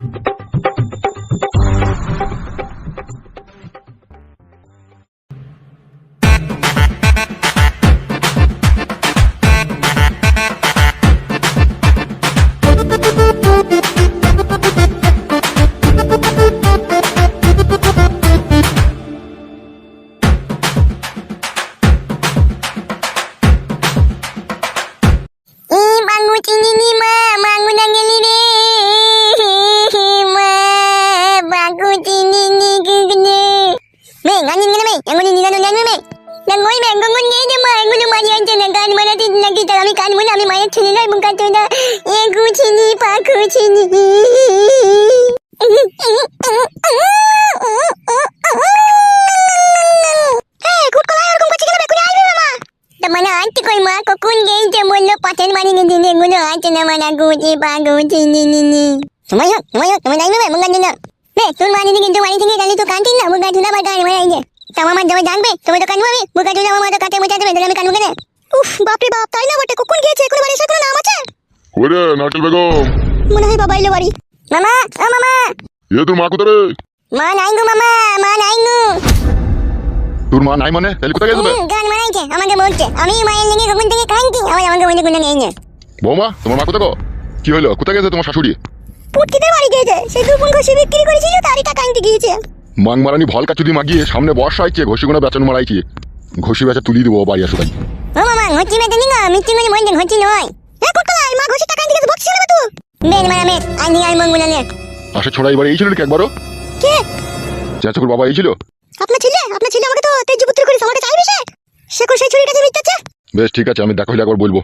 ই কান বলে আমি মায়ের ছেলে নয় মুখ কাটো না এ গুছিনি গেইছে বলল পাথর মারি নি দিনে গুলো আছে না মানে গুছি পা গুছি নি নি নি সময় হোক সময় হোক তুমি যাইবে মুখ গান বে তোর মানি দিকে কিন্তু বাড়ি থেকে গেলি তো কানতিন না মুখ গান না বাড়ি মারা আইছে তোমার জানবে তুমি তো কানবো আমি মুখ গান আমার তো কাটে মুচা দেবে আমি কানবো কেন উফ বাপ রে বাপ তাই না বটে? কখন গিয়েছে? এখন বাড়ি এসে কোনো নাম আছে? ওরে বেগম? মনে হয় বাবা এলো বাড়ি। মামা ও মামা। এ তোর মা কোথায় রে? মা নাই গো মামা মা নাই গো। তোর মা নাই মানে? তাহলে কোথায় গেছে গান মারাইছে আমাকে বলছে আমি মায়ের লেগে কখন থেকে আবার আমাকে বলে নেই না। বৌমা তোমার মা কোথায় গো? কি হলো? কোথায় গেছে তোমার শাশুড়ি? পুটকিদের বাড়ি গিয়েছে। সে দুপুন ঘষি বিক্রি করেছিল তারই টাকা আনতে গিয়েছে। মাং মারানি ভল কাচুরি মাগিয়ে সামনে বর্ষা আইছে ঘষি গোনা বেচন মারাইছি। ঘষি বেচা তুলি দিব বাড়ি আসো তাই। ও মামা ঘটি মেতে নিগা মিষ্টি করে বলছেন ঘটি নয়। এ পুটকলাই মা ঘষি টাকা গেছে বকছিস না তুই? বেন মারা মে আনি আর মঙ্গুলা নে। আসে ছোড়া এবার এই ছিল নাকি একবারও? কে? চেঁচকুর বাবা এই ছিল? আপনার ছেলে? আপনার ছেলে আমাকে তো তেজপুত্র করে আমাকে চাইবে সে? সে কোন সেই ছুরিটা দিয়ে মিটাচ্ছে বেশ ঠিক আছে আমি দেখা হলে একবার বলব।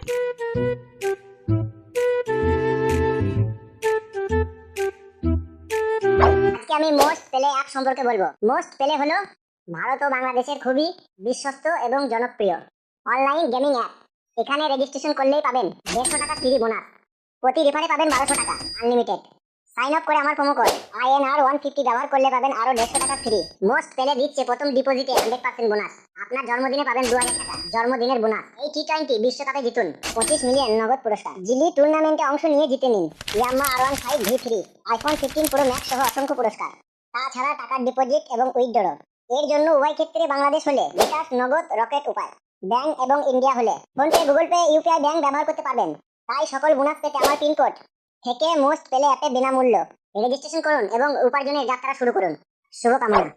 আজকে আমি মোস্ট পেলে অ্যাপ সম্পর্কে বলব। মোস্ট পেলে হলো ভারত ও বাংলাদেশের খুবই বিশ্বস্ত এবং জনপ্রিয় অনলাইন গেমিং অ্যাপ এখানে রেজিস্ট্রেশন করলেই পাবেন দেড়শো টাকা ফ্রি বোনাস প্রতি রেফারে পাবেন বারোশো টাকা আনলিমিটেড সাইন আপ করে আমার promo code INR one fifty ব্যবহার করলে পাবেন আরও দেড়শো টাকা ফ্রি মোস্ট পেলে দিচ্ছে প্রথম ডিপোজিটে হান্ড্রেড পার্সেন্ট বোনাস আপনার জন্মদিনে পাবেন দু হাজার টাকা, জন্মদিনের বোনাস এই টি টোয়েন্টি বিশ্বকাপে জিতুন। পঁচিশ মিলিয়ন নগদ পুরস্কার। জিলি টুর্নামেন্টে অংশ নিয়ে জিতে নিন। Yamaha R one five V three iPhone fifteen pro max সহ অসংখ্য পুরস্কার। তাছাড়া টাকার ডিপোজিট এবং উইথড্র এর জন্য উভয় ক্ষেত্রে বাংলাদেশ হলে বিকাশ নগদ রকেট উপায়। ব্যাংক এবং ইন্ডিয়া হলে PhonePe Google Pay UPI bank ব্যবহার করতে পারবেন। তাই সকল বোনাস পেতে আমার পিনকোড থেকে মোস্ট পেলে অ্যাপে বিনামূল্য। রেজিস্ট্রেশন করুন এবং উপার্জনের যাত্রা শুরু করুন। শুভকামনা।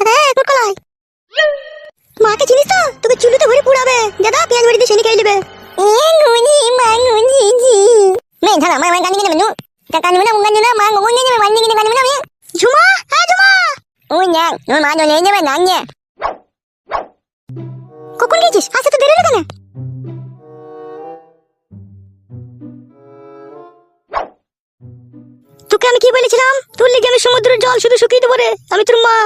হ্যাঁ মাকে চিনিস তো? তোকে চুলুতে ভরে পুড়াবে। দাদা পেঁয়াজ বাড়িতে সেনি খেয়ে নেবে। গুনি গানি না গুনি না ঝুমা হ্যাঁ ঝুমা। না ওর মা চলে যাবে না নিয়ে কখন গেছিস? আসতে তো দেরি কেন? তোকে আমি কি বলেছিলাম? তোর লেগে আমি সমুদ্রের জল শুধু শুকিয়ে দেবো রে আমি তোর মা।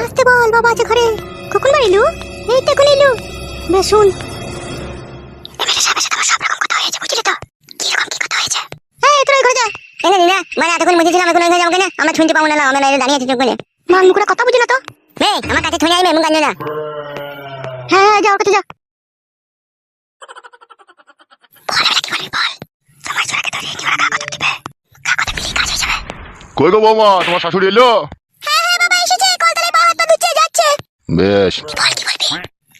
আসতে বল বাবা আছে ঘরে। কখন বাড়ি এলু এই তো এখন এলু বেশ শুন। সাহেবের সাথে আমার সব রকম কথা হয়েছে বুঝলি তো? কীরকম কি কথা হয়েছে? এই তোর ঘরে যা। এনে দিনা মানে এতক্ষণ বুঝেছিলাম এখন ঘরে যাব কেন? আমরা শুনতে পাবো না আমরা দাঁড়িয়ে আছি চোখ মা মুখটা কথা বুঝি না তো। বে আমার কাছে থুই আইবে মুখ গাঞ্জে। না হ্যাঁ হ্যাঁ যা ওর কাছে যা কই গো বৌমা তোমার শাশুড়ি এলো? হ্যাঁ হ্যাঁ বাবা এসেছে কলতলায় পা হাত পা ধুচ্ছে যাচ্ছে। বেশ। কি বল কি বলবি?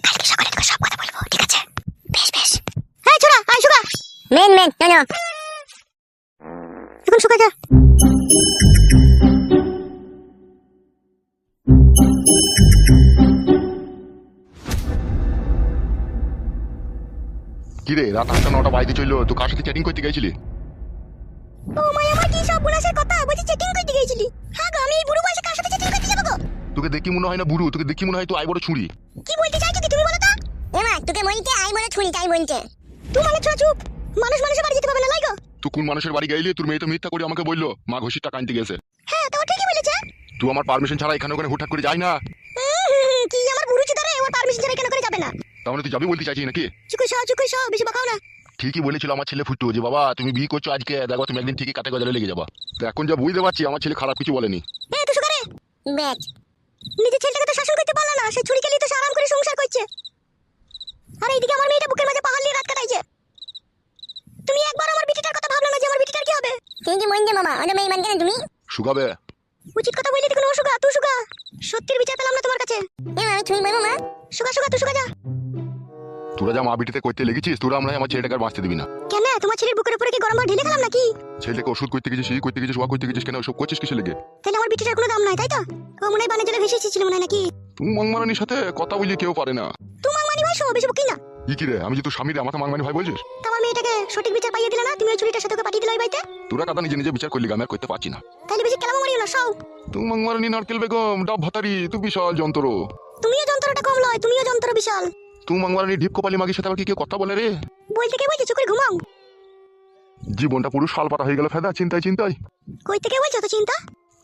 কালকে সকালে তোকে সব কথা বলব ঠিক আছে? বেশ বেশ। হ্যাঁ ছোড়া আয় সুগা মেন মেন চলো এখন সুগা যা। কি রে রাত আটটা নটা বাড়িতে চলল তুই কার সাথে চ্যাটিং করতে গেছিলি? ও আমার কি সব কথা? বলছি চেকিং করতে গিয়েছিলি হ্যাঁ গো আমি এই বুড়ো বয়সে কার সাথে চেকিং করতে যাব গো? তোকে দেখি মনে হয় না বুড়ো তোকে দেখি মনে হয় তুই আই বড় ছুরি। কি বলতে চাইছো কি তুমি বলো তো? এমা তোকে বলতে আই বলে ছুরি তাই বলতে। তুই মানে ছোট চুপ? মানুষ মানুষের বাড়ি যেতে পারবে না লাই গো। তুই কোন মানুষের বাড়ি গেলি? তোর মেয়ে তো মিথ্যা করে আমাকে বলল মা ঘষির টাকা আনতে গেছে। হ্যাঁ তো ঠিকই বলেছে। তুই আমার পারমিশন ছাড়া এখানে ওখানে হুটহাট করে যাই না। কি আমার বুড়ো চিতারে ওর পারমিশন ছাড়া কেন করে যাবে না। তাহলে তুই যাবি বলতে চাইছিস নাকি? চুকুই সহ চুকুই সহ বেশি বাকাও না। ঠিকই বলেছিল আমার ছেলে ফুটু যে বাবা তুমি বিয়ে করছ আজকে দেখো তুমি একদিন ঠিকই কাটে গজালে লেগে যাবা। তো এখন যা বুঝতে পারছি আমার ছেলে খারাপ কিছু বলেনি। নিজের ছেলেটাকে তো শাসন করতে পারলা না সে ছুরি খেলিয়ে তো সে আরাম করে সংসার করছে। আর এইদিকে আমার মেয়েটা বুকের মাঝে পাহাড় নিয়ে রাত কাটাইছে। তুমি একবার আমার বিটিটার কথা ভাবলো না যে আমার বিটিটার কি হবে? তুমি কি মন যে মামা অন্য মেয়ে মান কেন তুমি? শুকাবে। উচিত কথা বললি দেখুন ও সুগা তুই সুগা সত্যির বিচার পেলাম না তোমার কাছে। এ আমি তুমি বলব মা। সুগা সুগা তুই সুগা যা। তোরা যা মা বিটিতে করতে লেগেছিস তোরা আমরা আমার ছেলেটাকে আর বাঁচতে দিবি না। কেন? তোমার ছেলের বুকের উপরে কি গরম ভাত ঢেলে খেলাম নাকি? ছেলেটাকে ওষুধ করতে গেছিস করতে গেছিস ওয়া করতে গেছিস কেন করছিস কিসে লেগে? তাহলে আমার বিটিটার কোনো দাম নাই তাই তো? ও মনে হয় জলে ভেসে এসেছিল মনে হয় নাকি? তুমি মংমারানির সাথে কথা বলি কেউ পারে না। তোমার মানি ভাই শো বেশি না। ই কি রে আমি যে তোর স্বামী রে আমাকে মাংমানি ভাই বলছিস? তা আমার মেয়েটাকে সঠিক বিচার পাইয়ে দিলে না? তুমি ওই চুরিটার সাথে ওকে পাঠিয়ে দিলে ওই বাড়িতে? তোরা কাদা নিজে নিজে বিচার করলি আমি আর করতে পারছি না। তাহলে বেশি কেলাম মারিও না সব। তুমি মংমারানি নারকেল বেগম ডাব ভাতারি তুই বিশাল যন্ত্র। তুমিও যন্ত্রটা কম লয় তুমিও যন্ত্র বিশাল। মংমারানি ঢিপ কপালি মাগির সাথে আবার কি কেউ কথা বলে রে? বলতে কে বলছে? চুকরে ঘুমাও। জীবনটা পুরো হয়ে গেল ফেদা চিন্তায় চিন্তায়। কই থেকে বলছো তো চিন্তা?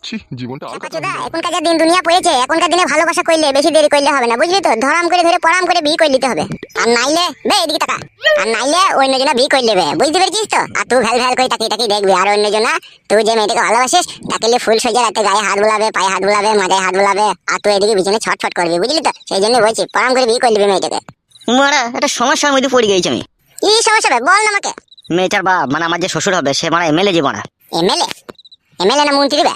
ছি জীবনটা আর এখনকার যা দিন দুনিয়া পড়েছে এখনকার দিনে ভালোবাসা করলে বেশি দেরি করলে হবে না বুঝলি তো? ধরাম করে ধরে পড়াম করে বিয়ে করে নিতে হবে। আর নাইলে বে এদিকে টাকা আর নাইলে বিয়ে করে নেবে। বুঝতে পেরেছিস তো? আর তুই ভ্যাল ভ্যাল করে তাকিয়ে তাকিয়ে দেখবি। আর অন্য জনা তুই যে মেয়েটাকে ভালোবাসিস তাকে নিয়ে ফুল সোজা রাতে গায়ে হাত বুলাবে পায়ে হাত বুলাবে মাথায় হাত বুলাবে আর তুই এদিকে বিছানে ছটফট করবি বুঝলি তো? সেই জন্য বলছি পড়াম করে বিয়ে করে নিবি মেয়েটাকে। মারা একটা সমস্যার মধ্যে পড়ে গেছি আমি। কি সমস্যা হবে বল না আমাকে। মেয়েটার বাপ মানে আমার যে শ্বশুর হবে সে মারা এমএলএ জীবন এমএলএ? এমএলএ না মন্ত্রী বে?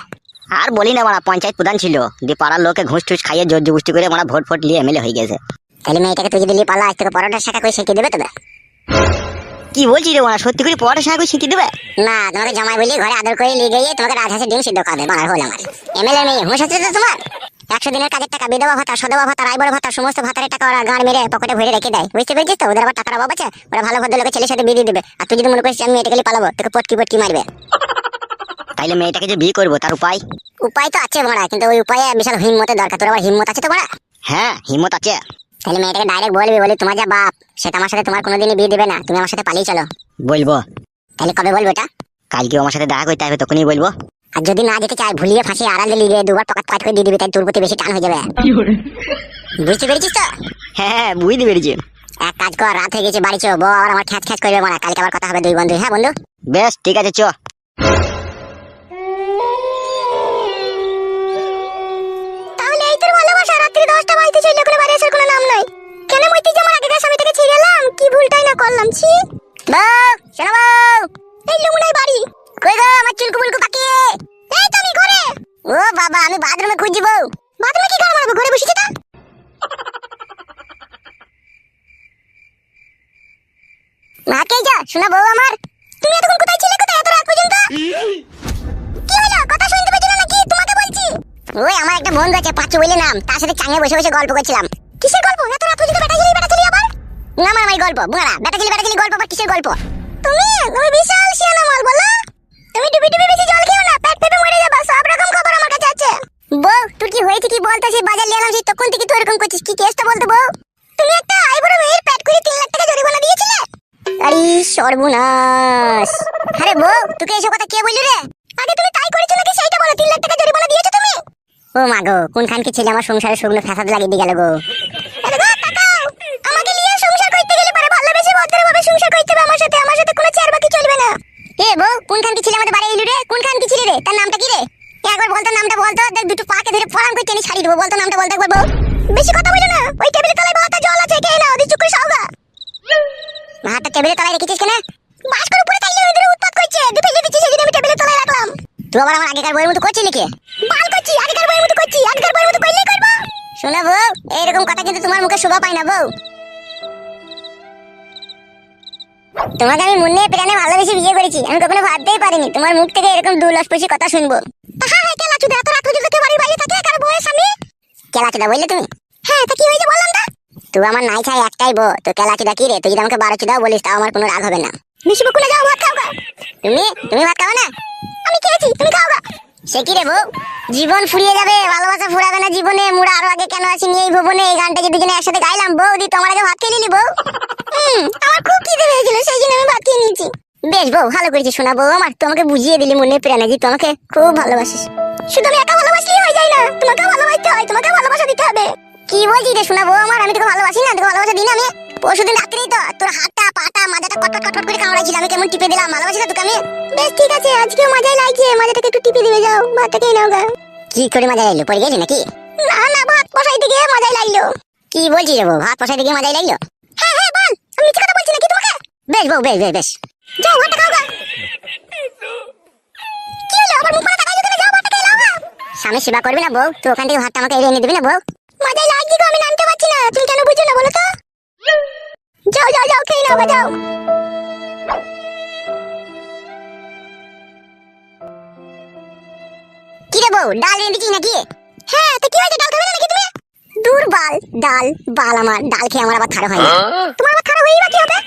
আর বলি না মারা পঞ্চায়েত প্রধান ছিল দিয়ে পাড়ার লোকে ঘুষ টুস খাইয়ে জোর জবস্তি করে মারা ভোট ফোট নিয়ে এমএলএ হয়ে গেছে। তাহলে মেয়েটাকে তুই যদি পালা আজ থেকে পরোটার শাখা করে শিখিয়ে দেবে তবে কি বলছি রে মারা সত্যি করে পড়াটা সাথে শিখিয়ে দেবে? না তোমাকে জামাই বলি ঘরে আদর করে নিয়ে গিয়ে তোমাকে রাজহাঁসের ডিম সিদ্ধ খাবে বানার হল আমার। এমএলএ মেয়ে হুঁশ আছে তো তোমার? একশো দিনের কাজের টাকা বিধবা ভাতা সদবা ভাতা রায়বড় ভাতা সমস্ত ভাতারের টাকা ওরা গাঁড় মেরে পকেটে ভরে রেখে দেয়। বুঝতে পেরেছিস তো? ওদের আবার টাকার অভাব আছে? ওরা ভালো ভদ্র লোকের ছেলের সাথে বিয়ে দেবে। আর তুই যদি মনে করিস আমি এটাকে পালাবো তোকে পটকি পটকি মারবে। তাইলে মেয়েটাকে যে বিয়ে করব তার উপায়? উপায় তো আছে বড়া কিন্তু ওই উপায়ে বিশাল হিম্মতের দরকার। তোর আবার হিম্মত আছে তো বড়া হ্যাঁ হিম্মত আছে। তাহলে মেয়েটাকে ডাইরেক্ট বলবি বলি তোমার যা বাপ সেটা আমার সাথে তোমার কোনোদিনই বিয়ে দেবে না তুমি আমার সাথে পালিয়ে চলো। বলব। তাহলে কবে বলব এটা? কালকে আমার সাথে দেখা করতে হবে তখনই বলব। আর যদি না যেতে চাই ভুলিয়ে ফাঁসিয়ে আড়ালে লিগে দুবার পকেট পাট করে দিয়ে দিবি তাই তোর প্রতি বেশি টান হয়ে যাবে। বুঝতে পেরেছিস তো? হ্যাঁ হ্যাঁ বুঝতে পেরেছি। এক কাজ কর রাত হয়ে গেছে বাড়ি চো বউ আবার আমার খ্যাচ খ্যাচ করবে মারা কালকে আবার কথা হবে দুই বন্ধু হ্যাঁ বন্ধু? বেশ ঠিক আছে চ। ওই আমার একটা বন্ধু আছে, পাঁচু বলে নাম। তার সাথে চাঙে বসে বসে গল্প করছিলাম। কিসের গল্প? এত রাত পর্যন্ত বেটা ছেলে বেটা ছেলে আবার? না মার গল্প, বুড়া। বেটা ছেলে বেটা ছেলে গল্প, আবার কিসের গল্প? তুমি? তুমি বিশাল শিয়ানা মাল বলো। তুমি ডুবি ডুবি বেশি জল খেও না, পেট পেপে মরে যাবা, সব রকম খবর আমার কাছে আছে। বউ, তোর কি হয়েছে, কি বলতো সেই বাজার নিয়ে এলাম, সেই তখন থেকে তুই এরকম করছিস, কি কেসটা বলতো বউ? তুমি একটা আইবুড়ো মেয়ের পেট করে তিন লাখ টাকা জরিমানা দিয়েছিলে? আরে সর্বনাশ। আরে বউ, তোকে এসব কথা কে বললি রে? আগে তুমি তাই করেছ নাকি সেইটা বলো, তিন লাখ টাকা জরিমানা দিয়েছ তুমি? ও মা গো, কোনখান কি ছেলে আমার সংসারে শুকনো ফ্যাসাদ লাগিয়ে গেল গো? আমাকে নিয়ে সংসার গেলে সংসার হবে আমার সাথে আমার সাথে কোনো বাকি চলবে না। এ বউ ছেলে আমাদের বাড়ি রে? ছেলে রে? তার নামটা কি রে? নামটা দেখ দুটো পাকে ধরে করে টেনে দেবো, বলতো নামটা, বলতো একবার বউ। বেশি কথা বলো না, ওই টেবিলের তলায় জল আছে, খেয়ে নাও, দিয়ে চুপ করে সাওগা হাতটা টেবিলের তলায় রেখেছিস কেন? বাস্কর উপরে তাইলে ওদের করছে দিচ্ছি, সেদিন আমি টেবিলের তলায় রাখলাম। তুই আবার আমার আগেকার বইয়ের মতো করছিলি কি? বাল করছি আগেকার বইয়ের মতো করছি আগেকার বইয়ের মতো করলেই করব। শোনা বউ এইরকম কথা কিন্তু তোমার মুখে শোভা পায় না বউ। তোমাকে আমি মনে প্রাণে ভালোবেসে বিয়ে করেছি আমি কখনো ভাবতেই পারিনি তোমার মুখ থেকে এরকম দুলস্পর্শী কথা শুনব। হ্যাঁ হ্যাঁ কেলা চুদে এত রাত পর্যন্ত কেউ বাড়ির বাইরে থাকে কার বউয়ের সামনে কেলাচুদা বললে তুমি? হ্যাঁ তা কি হয়েছে বললাম তা তুই আমার নাই চাই একটাই বউ তো কেলাচুদা কি রে? তুই যদি আমাকে বারো চুদাও বলিস তাও আমার কোনো রাগ হবে না। মিশি বকুলে যাও, ভাত খাও। তুমি তুমি ভাত না? আমি খেয়েছি, তুমি খাও। সে কি রে বউ? জীবন ফুরিয়ে যাবে, ভালোবাসা ফুরাবে না জীবনে। মোরা আরও আগে কেন আসিনি এই ভুবনে? এই গানটা যে দুজনে একসাথে গাইলাম বউ দি তোমার আগে ভাত খেয়ে নিলি বউ? আমার খুব খিদে পেয়েছিল, সেই জন্য আমি ভাত খেয়ে নিয়েছি। বেশ বউ, ভালো করেছিস শোনা বউ আমার, তোমাকে বুঝিয়ে দিলি মনে প্রাণে যে তোমাকে খুব ভালোবাসিস। শুধু আমি একা ভালোবাসলেই হয়ে যায় না তোমাকে ভালোবাসতে হয় তোমাকে ভালোবাসা দিতে হবে। কি বলছিস রে শোনা বউ আমার? আমি তোকে ভালোবাসি না তোকে ভালোবাসা দিই না আমি? পরশুদিন রাত্রেই তো তোর হাতটা পাটা মাথাটা কটকট কটকট করে কামড়াইছিল। আমি কেমন টিপে দিলাম ভালোবাসি না তোকে আমি? বেশ ঠিক আছে আজকেও মজাই লাগছে মাজাটাকে একটু টিপে দিবে যাও ভাতটা নাও গা। কি করে মজা লাগল পড়ে গেলি নাকি? না না ভাত বসাইতে গিয়ে মজাই লাগল কি বলছিস রে ভাত পয়সা দিকে মজাই লাগল হ্যাঁ হ্যাঁ বল আমি মিথ্যে কথা বলছি নাকি তোমাকে? বেশ বউ বেশ বেশ বেশ। যাও ভাতটা খাও গা। কি হলো আবার মুখ পড়া তাকাইছো কেন? যাও ভাতটা খেয়ে নাও স্বামী সেবা করবি না বউ? তো ওখান থেকে ভাতটা আমাকে এনে দিবি না বউ? মাথায় লাগছে গো আমি নামতে পারছি না। তুমি কেন বুঝছ না বলো তো? যাও যাও যাও খেয়ে নাও যাও। কি রে বউ ডাল দিচ্ছিস নাকি? হ্যাঁ তো কি হয়েছে ডাল খাবে না নাকি তুমি? দূর বাল ডাল বাল আমার ডাল খেয়ে আমার আবার থারো হয় না। তোমার আবার খারাপ হয়েই বা কি হবে?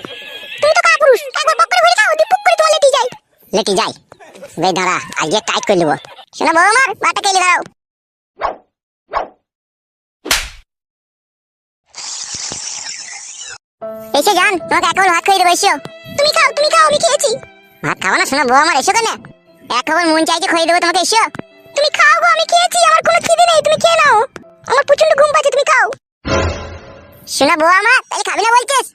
তুমি তো কাপুরুষ একবার বক করে ভরে খাও দিয়ে পুক করে তোমার লেটি যায় লেটি যাই। বে দাঁড়া আজকে টাইট করে নেব। শোনো বউ আমার ভাতটা খেয়ে দাও এসে যান তোমাকে এক ভাত খাইয়ে দেবো তুমি খাও তুমি খাও, আমি খেয়েছি। ভাত খাব না, শোনো, বউ আমার, এসো কেন। এক খবর মন চাইছে খাইয়ে দেবো, তোমাকে এসো। তুমি খাও গো, আমি খেয়েছি, আমার কোনো খিদে নেই, তুমি খেয়ে নাও। আমার প্রচণ্ড ঘুম পাচ্ছে, তুমি খাও। শোনো, বউ আমার, তাহলে খাবি না বলছিস?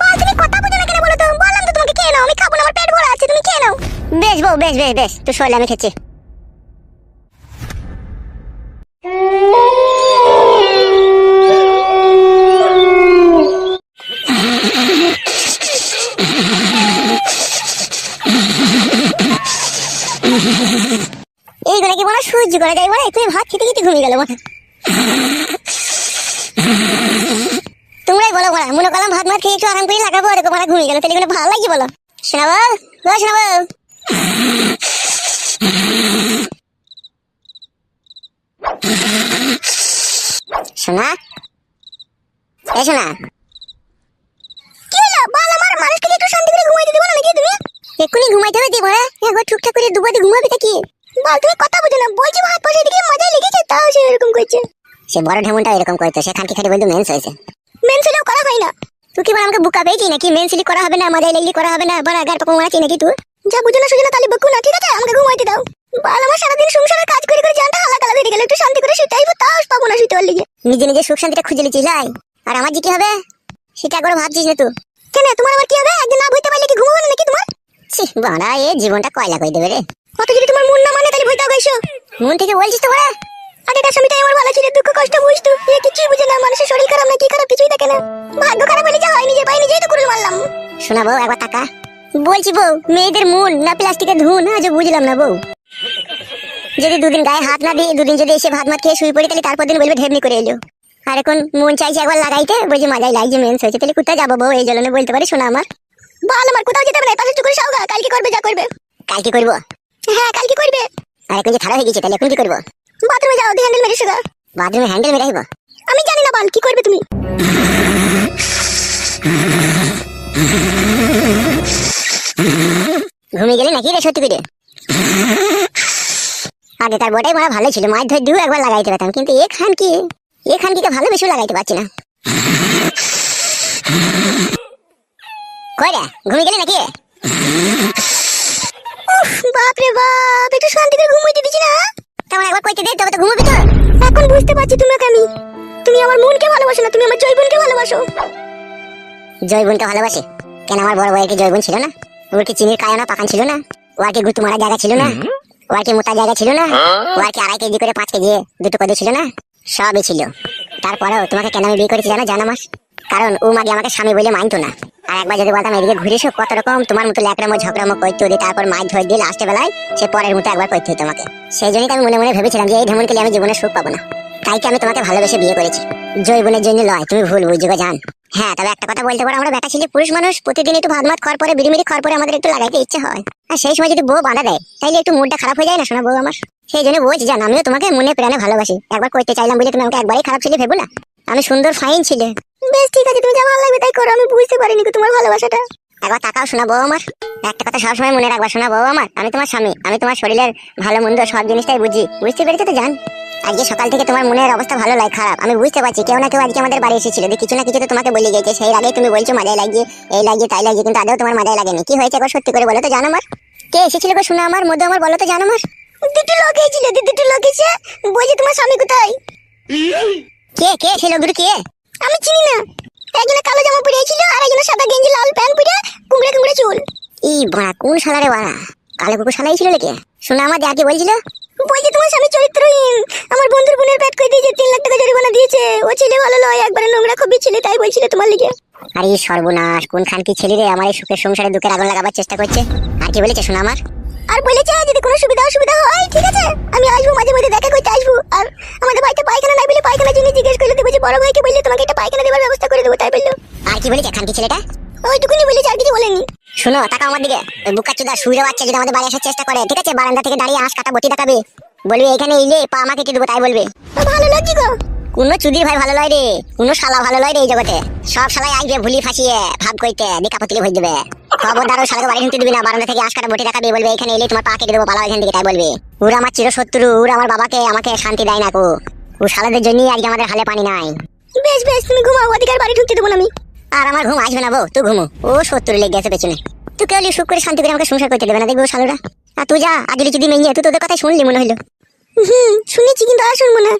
বল, তুমি কথা বুঝো না কেন বলো তো? বললাম তো তোমাকে খেয়ে নাও, আমি খাব না, আমার পেট ভরা আছে, তুমি খেয়ে নাও। বেশ, বউ, বেশ বেশ বেশ তুই শোলে আমি খেছি কি হয় সহ্য করা যায় বলে তুই ভাত খেতে খেতে ঘুমিয়ে গেল হয়। তোমরাই বলো বলা মনে করলাম ভাত ভাত খেয়ে একটু আরাম করে লাগাবো মানে ঘুমিয়ে গেল তাহলে এগুলো ভালো লাগছে বলো। শোনাবো ও শোনাবো শোনা শোনা বল দিবা এক্ষুনি ঘুমাইতে হবে টুকটাক করে দুবাতে ঘুমাবি কি? বল তুমি কথা বুঝো না। বলছি বসে দিকে মজাই লেগেছে তাও সে এরকম করছে। সে বড় ঢেমনটা এরকম করতো সে খানকি খাটি বলতো মেন্স হয়েছে। করা হয় না। তুই কি বল আমাকে বুকা পেয়েছি নাকি? মেন্সিলি করা হবে না মজাই লাগলি করা হবে না বড় আগার পাকা মারাচ্ছি নাকি তুই যা বুঝো না সুঝো না তাহলে বকু না ঠিক আছে? আমাকে ঘুমাইতে দাও। বল আমার সারাদিন সংসারের কাজ করে করে জানটা হালা কালা গেল একটু শান্তি করে শুতে আইবো তাও পাবো না শুতে লিগে নিজে নিজে সুখ শান্তিটা খুঁজে লিছিস লাই। আর আমার যে কি হবে? সেটা একবার ভাবছিস না তুই? কেন তোমার আবার কি হবে? একদিন না বইতে পারলে কি ঘুমাবো না নাকি তোমার? ছি বাড়া এ জীবনটা কয়লা কই দেবে রে। কত যদি তোমার মন না মানে তাহলে হবে এসো মন থেকে বলছিস তো বড়া আগেকার স্বামীটাই আমার ভালো ছিল দুঃখ কষ্ট বুঝতো। এ কিছুই বুঝে না, মানুষের শরীর খারাপ না কি খারাপ কিছুই দেখে না। ভাগ্য খারাপ হলে যা হয় নিজে পাই নিজেই তো কুড়ুল মারলাম। শোনা বউ, একবার টাকা বলছি বউ, মেয়েদের মন না প্লাস্টিকের ধুন আজও বুঝলাম না বউ। যদি দুদিন গায়ে হাত না দিই, দুদিন যদি এসে ভাত মাত খেয়ে শুয়ে পড়ি, তাহলে তারপর দিন বলবে ঢেমনি করে এলো। আর এখন মন চাইছে একবার লাগাইতে, বলছি মাজাই লাগছে মেন্স হয়েছে, তাহলে কোথায় যাব বউ? এই জন্য বলতে পারি শোনা আমার। ভালো আমার, কোথাও যেতে না পাশে চুকুরে সাউগা কালকে করবে, যা করবে। কাল কি করব? হ্যাঁ কালকে করবে? আর এখন যে খারাপ হয়ে গেছে তাহলে এখন কি করব? বাথরুমে যাও দিয়ে হ্যান্ডেল মেরে শুগা বাথরুমে হ্যান্ডেল মেরে আসব? আমি জানি না বাল কি করবে তুমি? ঘুমিয়ে গেলি নাকি রে সত্যি করে? আগেকার বটাই মারা ভালো ছিল মাছ ধরে দু একবার লাগাইতে পারতাম কিন্তু এখান কি? এখান কি ভালো বেশি লাগাইতে পারছি না। কই রে ঘুমিয়ে গেলি নাকি? বাপ রে বাপ একটু শান্তি করে ঘুমাইতে দিছি না। তেমন একবার কইতে দে তবে তো ঘুমাবি তো। এখন বুঝতে পারছি তোমাকে আমি। তুমি আমার মনকে ভালোবাসো না তুমি আমার জৈবনকে ভালোবাসো। জয়বনকে ভালোবাসে? কেন আমার বড় কি জয়বন ছিল না? ওর কি চিনির কায়না পাকান ছিল না? ওর কি গুতু মারা জায়গা ছিল না? ওর কি মোটা জায়গা ছিল না? ওর কি আড়াই কেজি করে পাঁচ কেজি দুটো কদে ছিল না? সবই ছিল। তারপরেও তোমাকে কেন আমি বিয়ে করেছি জানো জানো মাস কারণ ও মাগে আমাকে স্বামী বলে মানতো না। আর একবার যদি বলতাম এদিকে ঘুরে এসো কত রকম, তোমার মতো ল্যাকড়ামো ঝগড়ামো করতে দিয়ে তারপর মাছ ধরে দিয়ে লাস্টে বেলায় সে পরের মতো একবার করতে হতো আমাকে। সেই জন্যই আমি মনে মনে ভেবেছিলাম যে এই ঢেমন আমি জীবনে সুখ পাবো না। তাই আমি তোমাকে ভালোবেসে বিয়ে করেছি? জৈবনের জন্য লয়, তুমি ভুল বুঝবে জান। হ্যাঁ তবে একটা কথা বলতে পারো, আমরা বেটা ছেলে পুরুষ মানুষ, প্রতিদিন একটু ভাত মাত খাওয়ার পরে, বিড়িমিড়ি খাওয়ার পরে আমাদের একটু লাগাইতে ইচ্ছে হয়। আর সেই সময় যদি বউ বাঁধা দেয়, তাইলে একটু মুডটা খারাপ হয়ে যায় না শোনা বউ আমার? সেই জন্য বলছি জান, আমিও তোমাকে মনে প্রাণে ভালোবাসি। একবার করতে চাইলাম বলে তুমি আমাকে একবারই খারাপ ছেলে, ভেবো না? আমি সুন্দর ফাইন ছিলে। বেশ ঠিক আছে তুমি যা ভালো লাগবে তাই করো আমি বুঝতে পারিনি তোমার ভালোবাসাটা। একবার তাকাও শোনা বউ আমার একটা কথা সবসময় মনে রাখবা শোনা বউ আমার আমি তোমার স্বামী আমি তোমার শরীরের ভালো মন্দ সব জিনিসটাই বুঝি বুঝতে পেরেছ তো জান? আজকে সকাল থেকে তোমার মনের অবস্থা ভালো লাগে খারাপ আমি বুঝতে পারছি কেউ না কেউ আজকে আমাদের বাড়ি এসেছিল যে কিছু না কিছু তো তোমাকে বলে গেছে সেই আগে তুমি বলছো মাজায় লাগিয়ে এই লাগিয়ে তাই লাগিয়ে কিন্তু আদৌ তোমার মাজায় লাগেনি। কি হয়েছে একবার সত্যি করে বলো তো জানো আমার। কে এসেছিল গো শোনা আমার মধ্যে আমার বলো তো জানো আমার। দুটো লোক এসেছিল দুটো লোক এসে বলছে তোমার স্বামী কোথায়? কে কে ছিল গুরু কে? আমি চিনি না। একজনে কালো জামা পরে ছিল আর একজনে সাদা গেঞ্জি লাল প্যান্ট পরে কুমড়ে কুমড়ে চুল। ই বাড়া কোন শালারে বাড়া? কালো কুকুর শালাই ছিল নাকি? শোনা আমার কি বলছিল। বলছে তোমার স্বামী চরিত্রহীন। আমার বন্ধুর বোনের পেট করে দিয়েছে তিন লাখ টাকা জরিমানা দিয়েছে। ও ছেলে ভালো নয় একবারে নোংরা খুবই ছেলে তাই বলছিল তোমার লিগে। আরে সর্বনাশ কোনখান কি ছেলে রে আমার এই সুখের সংসারে দুঃখের আগুন লাগাবার চেষ্টা করছে। আর কি বলেছে শোনা আমার? আর বলেছে যদি কোনো সুবিধা অসুবিধা হয় ঠিক আছে? আমি আসব মাঝে মধ্যে দেখা করতে আসব। আর আমাদের বাড়িতে পায়খানা নাই বলে পায়খানার জন্য জিজ্ঞেস করলে যে বড় ভাইকে বললে তোমাকে একটা পায়খানা দেওয়ার ব্যবস্থা করে দেবো তাই বলল। আর কি বলেছে খানকি ছেলেটা? ওই ওইটুকুনি বলেছে আর কিছু বলেনি। শোনো টাকা আমার দিকে। ওই বুকা চুদা শুয়ে বাচ্চা যদি আমাদের বাড়ি আসার চেষ্টা করে ঠিক আছে? বারান্দা থেকে দাঁড়িয়ে আঁশ কাটা বটি দেখাবে। বলবে এখানে এলে পা আমাকে কি দেবো তাই বলবে। ভালো লাগছে গো। কোনো চুদির ভাই ভালো লয় রে কোনো শালা ভালো লয় রে এই জগতে। সব শালাই আসবে ভুলি ফাঁসিয়ে ভাব কইতে দিকা পতিলে ভরে দেবে। খবরদার শালাকে বাড়ি ঢুকতে দিবি না বারান্দা থেকে আঁশ কাটা বটি দেখাবে বলবে এখানে এলে তোমার পা কেটে দেবো পালাও এখান থেকে তাই বলবে। ওরা আমার চিরশত্রু ওরা আমার বাবাকে আমাকে শান্তি দেয় না কো। ও শালাদের জন্যই আজকে আমাদের হালে পানি নাই। বেশ বেশ তুমি ঘুমাও আর বাড়ি ঢুকতে দেবো না আমি। আর আমার ঘুম আসবে না বউ তুই ঘুমো। ও শত্রু লেগে গেছে পেছনে। তুই কেউ সুখ করে শান্তি করে আমাকে সংসার করতে দেবে না দেখব শালুরা। আর তুই যা আজ লিখি দিই মেয়ে তুই তোদের কথা শুনলি মনে হইল। হুম শুনেছি কিন্তু আর শুনব না।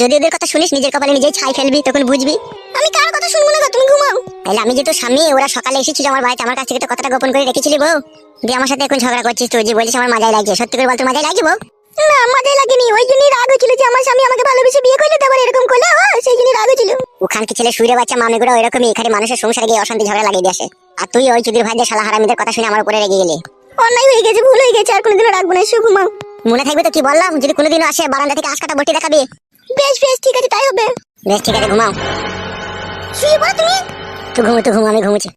যদি ওদের কথা শুনিস নিজের কপালে নিজেই ছাই ফেলবি তখন বুঝবি। আমি কার কথা শুনব না গো, তুমি ঘুমাও। তাহলে আমি যে তোর সামনে ওরা সকালে এসেছিল আমার বাড়িতে আমার কাছ থেকে তো কথাটা গোপন করে রেখেছিলি বউ। দিয়ে আমার সাথে এখন ঝগড়া করছিস তুই যে বলিস আমার মাজাই লাগছে সত্যি করে বল তোর লাগছে বউ? না লাগেনি। ওই জন্যই রাগ হয়েছিল যে আমার স্বামী আমাকে ভালোবেসে বিয়ে করলে তারপর এরকম করলে। ও, সেই জন্যই রাগ হয়েছিল। ছেলে শুয়ে বাচ্চা মামিগুলো এরকমই এখানে মানুষের সংসারে গিয়ে অশান্তি ঝগড়া লাগিয়ে দিয়ে আসে। আর তুই ওই চুদির ভাইদের শালা হারামিদের কথা শুনে আমার উপরে রেগে গেলি। অন্যায় হয়ে গেছে ভুল হয়ে গেছে আর কোনোদিনও রাখব না ঘুমাও। মনে থাকবে তো কি বললাম? যদি কোনোদিনও আসে বারান্দা থেকে আঁশ কাটা বটি দেখাবে। বেশ বেশ ঠিক আছে তাই হবে। বেশ ঠিক আছে ঘুমাও। শুয়ে পড়ো তুমি। তো ঘুমো তো ঘুমো আমি ঘুমুছি